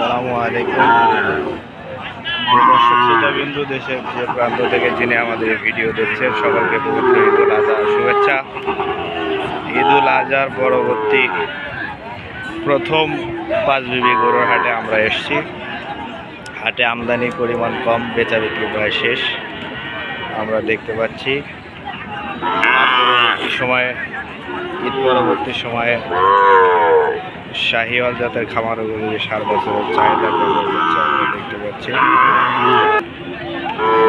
আসসালামু আলাইকুম। দর্শক, শ্রোতাবিন্দু, দেশের যে প্রান্ত থেকে যিনি আমাদের ভিডিও দেখছেন, সকলকে পবিত্র ঈদুল আজহার শুভেচ্ছা। ঈদুল আজহার পরবর্তী প্রথম পাঁচ বিবি গরুর হাটে আমরা এসেছি। হাটে আমদানি পরিমাণ কম বেচা বিক্রি প্রায় শেষ। আমরা দেখতে পাচ্ছি সময়, ঈদ পরবর্তী সময়ে শাহিওয়াল জাতের খামারগুলি সার বছরের চাহিদা দেখতে পাচ্ছি।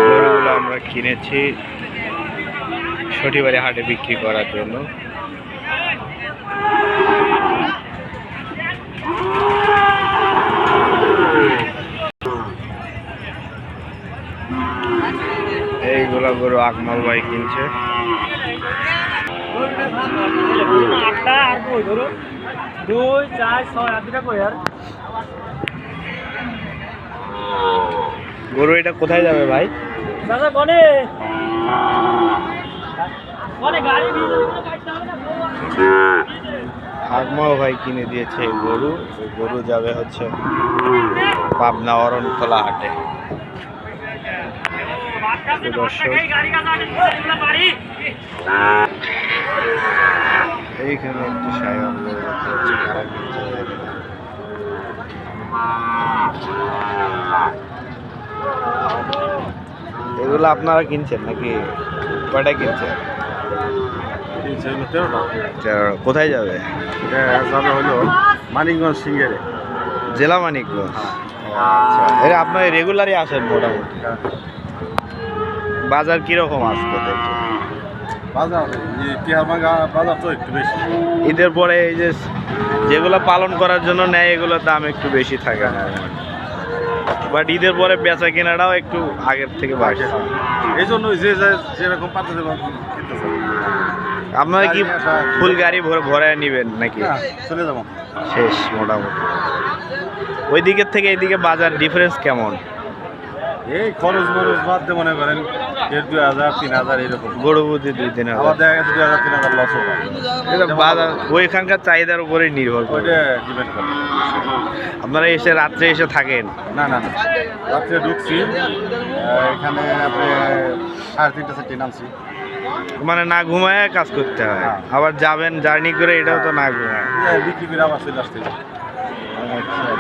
গরুগুলো আমরা কিনেছি সঠিবারে হাটে বিক্রি করার জন্য। এইগুলা গরু আকমল ভাই কিনছে। দুই চার ছয় আর দুটা কই আর? গরু এটা কোথায় যাবে ভাই? দাদা গাড়ি নিয়ে কোনো কাটতে হবে না আকমল ভাই কিনে দিয়েছে গরু। গরু যাবে হচ্ছে পাবনা অরণখোলা হাটে। দর্শক এইখানে একটি। এগুলো আপনারা কিনছেন নাকি? কয়টা কিনছেন? কোথায় যাবে? যাবে হলো মানিকগঞ্জ সিঙ্গেরে। জেলা মানিকগঞ্জ। আচ্ছা। এরা আপনার রেগুলারই আসেন মোটামুটি? বাজার কীরকম আসবে দেখে বাজার টিহারমাঙ্গা বাজার? তো একটু বেশি। ঈদের পরে এই যে যেগুলো পালন করার জন্য নেয় এগুলোর দাম একটু বেশি থাকে। বাট ঈদের পরে বেচা কেনাটাও একটু আগের থেকে বাড়ছে। এই জন্য যে যে যেরকম পাঠাতে আপনারা কি ফুল গাড়ি ভরে ভরে নেবেন নাকি? চলে যাব। শেষ মোটামুটি। ওই দিকের থেকে এইদিকে বাজার ডিফারেন্স কেমন? এই খরচ মরচ বাদ দিয়ে মনে করেন। দুই হাজার তিন হাজার এরকম। গরু দুই তিন হাজার। দেখা গেছে দুই হাজার তিন হাজার লস হবে এটা বাজার ওইখানকার চাহিদার নির্ভর করে। ওইটা ডিপেন্ড করে। আপনারা এসে রাত্রে এসে থাকেন? না না না। রাত্রে ঢুকছি এখানে আপনি সাড়ে তিনটা চারটে নামছি। মানে না ঘুমায় কাজ করতে হয়। হ্যাঁ। আবার যাবেন জার্নি করে এটাও তো না ঘুমায়। বিক্রি করে আবার চলে আসতে আচ্ছা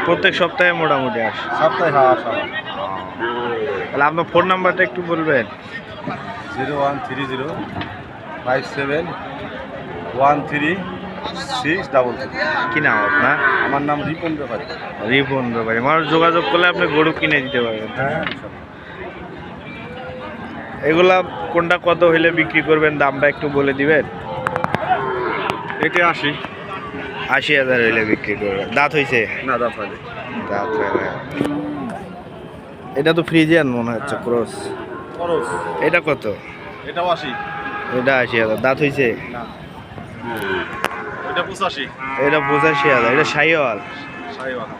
প্রত্যেক সপ্তাহে মোটামুটি আসে। সপ্তাহে আসা তাহলে আপনার ফোন নাম্বারটা একটু বলবেন। Zero one three zero five seven one three six double কি নাম আপনার? আমার নাম রিপন ব্যাপারী। রিপন ব্যাপারে। আমার যোগাযোগ করলে আপনি গরু কিনে দিতে পারবেন। হ্যাঁ। এগুলা কোনটা কত হইলে বিক্রি করবেন দামটা একটু বলে দিবেন? এটা আসি আশি হাজার হইলে বিক্রি করবেন। দাঁত হইছে? না দা ফাইলে দাঁত হয়ে। এটা তো ফ্রিজিয়ান মনে হচ্ছে ক্রস। খরচ এটা কত? এটাও আসি এটা আশি হাজার। দাঁত হইছে? না। এটা পঁচাশি। এটা পঁচাশি হাজার। এটা সাইওয়াল? সাড়ে বারো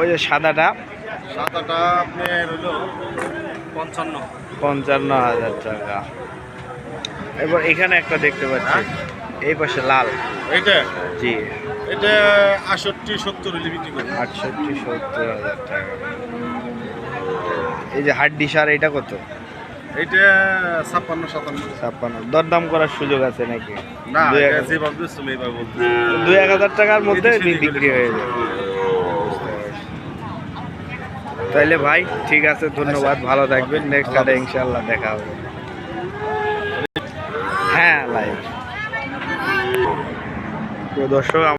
ওই যে সাদাটা? সাদাটা আপনার হলো পঞ্চান্ন। পঞ্চান্ন হাজার টাকা। এবার এখানে একটা দেখতে পাচ্ছি। এই পাশে লাল। এইটা? জি। এটা আষট্টি সত্তর বিক্রি করি। আটষট্টি সত্তর হাজার টাকা। এই যে হাড্ডি সার এটা কত? এইটা ছাপ্পান্ন সাতান্ন। ছাপ্পান্ন। দরদাম করার সুযোগ আছে নাকি? না দুই এক এটা যেভাবে দিচ্ছ এইভাবে বলতে দুই এক হাজার টাকার মধ্যে বিক্রি হয়ে তাইলে ভাই ঠিক আছে ধন্যবাদ ভালো থাকবেন। নেক্সট হাটে ইনশাল্লাহ দেখা হবে। হ্যাঁ লাইভ দর্শক